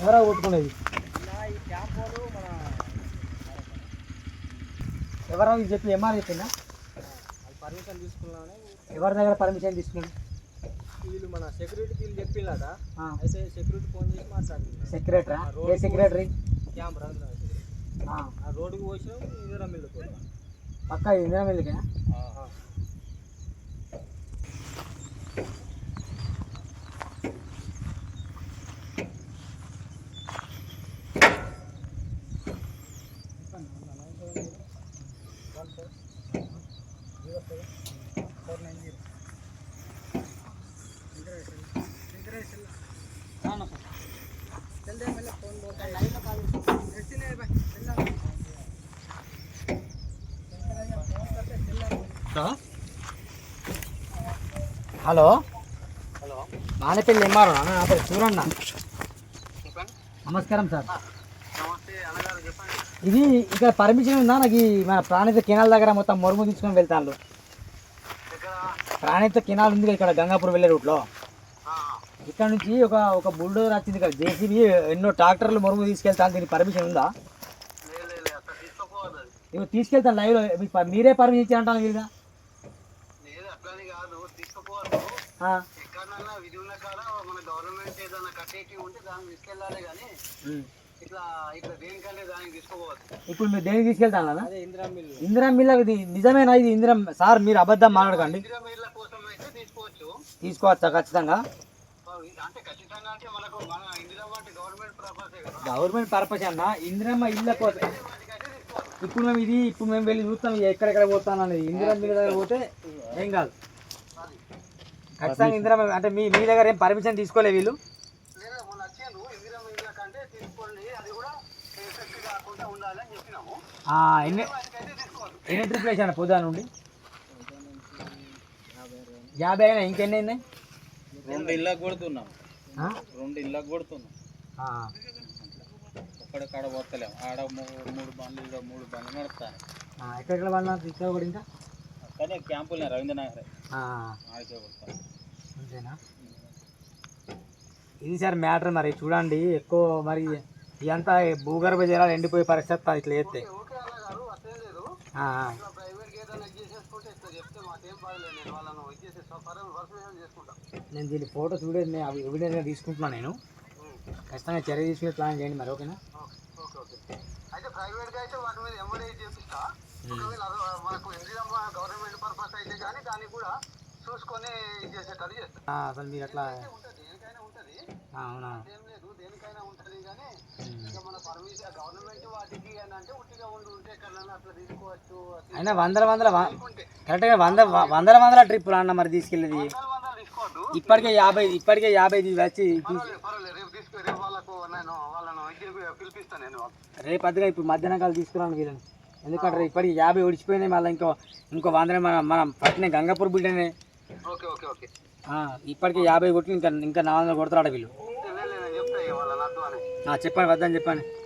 ఎవరా కొట్టుకునేది? ఎవరా ఇది చెప్పి ఏమని చెప్పిందా పర్మిషన్ తీసుకున్నాను ఎవరి దగ్గర పర్మిషన్ తీసుకున్నాడు? వీళ్ళు మన సెక్యూరిటీ వీళ్ళు చెప్పిందట అయితే సెక్యూరిటీ ఫోన్ చేసి మాట్లాడుతున్నారు. సెక్రటరా ఏ సెక్రటరీ క్యాంప్ రోడ్డుకి వచ్చినాం ఇందిరా మిల్లుకు పక్క ఇందిరా మిల్లుకే హలో? హలో. మానేపల్లి ఎంఆర్ఓ నా పేరు సూరన్న. చెప్పండి. నమస్కారం సార్. నమస్తే అన్నగారు చెప్పండి. ఇది ఇక్కడ పర్మిషన్ ఉందా? నాకు ఈ మన ప్రాణిత కెనాల్ దగ్గర మొత్తం మొరుము తీసుకొని వెళ్తాను ప్రాణిత కెనాల్ ఉంది కదా ఇక్కడ గంగాపూర్ వెళ్ళే రూట్లో. ఇక్కడ నుంచి ఒక ఒక బుల్డోజర్ వచ్చింది ఇక్కడ జేసీబీ ఎన్నో ట్రాక్టర్లు మొరుము తీసుకెళ్తాను దీనికి పర్మిషన్ ఉందా? ఇవి తీసుకెళ్తాను లైవ్లో. మీకు మీరే పర్మిషన్ ఇచ్చారంటాను కాదు. ఆ, ఎక్కడన్నా విధి ఉన్న కాడ మన గవర్నమెంట్ ఏదైనా కట్టేకి ఉంటే దాన్ని తీసుకెళ్ళాలి కానీ ఇప్పుడు మీరు దేనికి తీసుకెళ్తాను ఇందిరా ఇది నిజమేనా? ఇది ఇందిరా సార్ మీరు అబద్ధం మాట్లాడకండి. తీసుకోవచ్చు. ఖచ్చితంగా? గవర్నమెంట్ పర్పసే అన్న? ఇందిరమ్మ ఇళ్ళ కోసం. ఇప్పుడు మేము ఇది ఇప్పుడు మేము వెళ్ళి చూస్తాం ఎక్కడెక్కడ పోతాను అనేది. ఇందిరా మిల్ల దగ్గర పోతే ఏం కాదు. ఖచ్చితంగా ఇందిరా అంటే మీ మీ దగ్గర ఏం పర్మిషన్ తీసుకోలే వీళ్ళు? ఎన్ని ట్రిప్లు వేసాను పొద్దున నుండి? యాభై అయినా ఇంకెన్ని అయినాయి? రెండు ఇళ్ళకి కొడుతున్నాం. ఆ? రెండు ఇళ్ళకి కొడుతున్నాం. ఆ. ఒక్కడ కాడ పోతలేము ఆడ మూడు బండ్లు ఈడ మూడు బండ్లు నడుస్తాయి. ఆ, ఎక్కడెక్కడ వాళ్ళ ఇక్కడ కూడా ఇంకా? కానీ క్యాంపులు రవీంద్రనగర్. ఆ, ఆడికే కొడతాం అంతేనా? ఇది సార్ మ్యాటర్ మరి చూడండి ఎక్కువ మరి ఇదంతా భూగర్భ జలాలు ఎండిపోయే పరిస్థితి ఇట్లా చేస్తే. నేను దీని ఫోటో చూడేది నేను అవి ఎవిడెన్స్గా తీసుకుంటున్నాను నేను. ఖచ్చితంగా చర్య తీసుకునే ప్లాన్ చేయండి మరి ఓకేనా? ఓకే ఓకే అయితే ప్రైవేట్గా అయితే వాటి మీద ఎంబడే చేపిస్తా ఒకవేళ మనకు గవర్నమెంట్ పర్పస్ అయితే కానీ దాన్ని కూడా చూసుకొని అసలు మీరు అట్లా అవునా? ఏం లేదు దేనికైనా ఉంటుంది కానీ ఉమ్. ఇక మన పర్మిషన్ గవర్నమెంట్ వాటికి అని అంటే ఉట్టిగా ఉండి ఉంటే ఎక్కడన్నా అట్లా తీసుకోవచ్చు అది అయినా వందల వందల కరెక్ట్గా వంద వందల వందల ట్రిప్పులు అన్న మరి తీసుకెళ్ళేది. ఇప్పటికే యాభై ఇప్పటికే యాభై వచ్చి రేపు అదిగా ఇప్పుడు మధ్యాహ్నం కాలు తీసుకురాను వీళ్ళని. ఎందుకంటే ఇప్పటికి యాభై ఓడిచిపోయినాయి మళ్ళీ ఇంకో ఇంకో వందనే మన మనం పట్టిన గంగాపూర్ బిడ్డనే ఇప్పటికే యాభై కొట్టి ఇంకా ఇంకా నాలుగు వందలు కొడతాడు వీళ్ళు. చెప్పండి వద్దని చెప్పండి. ఆ.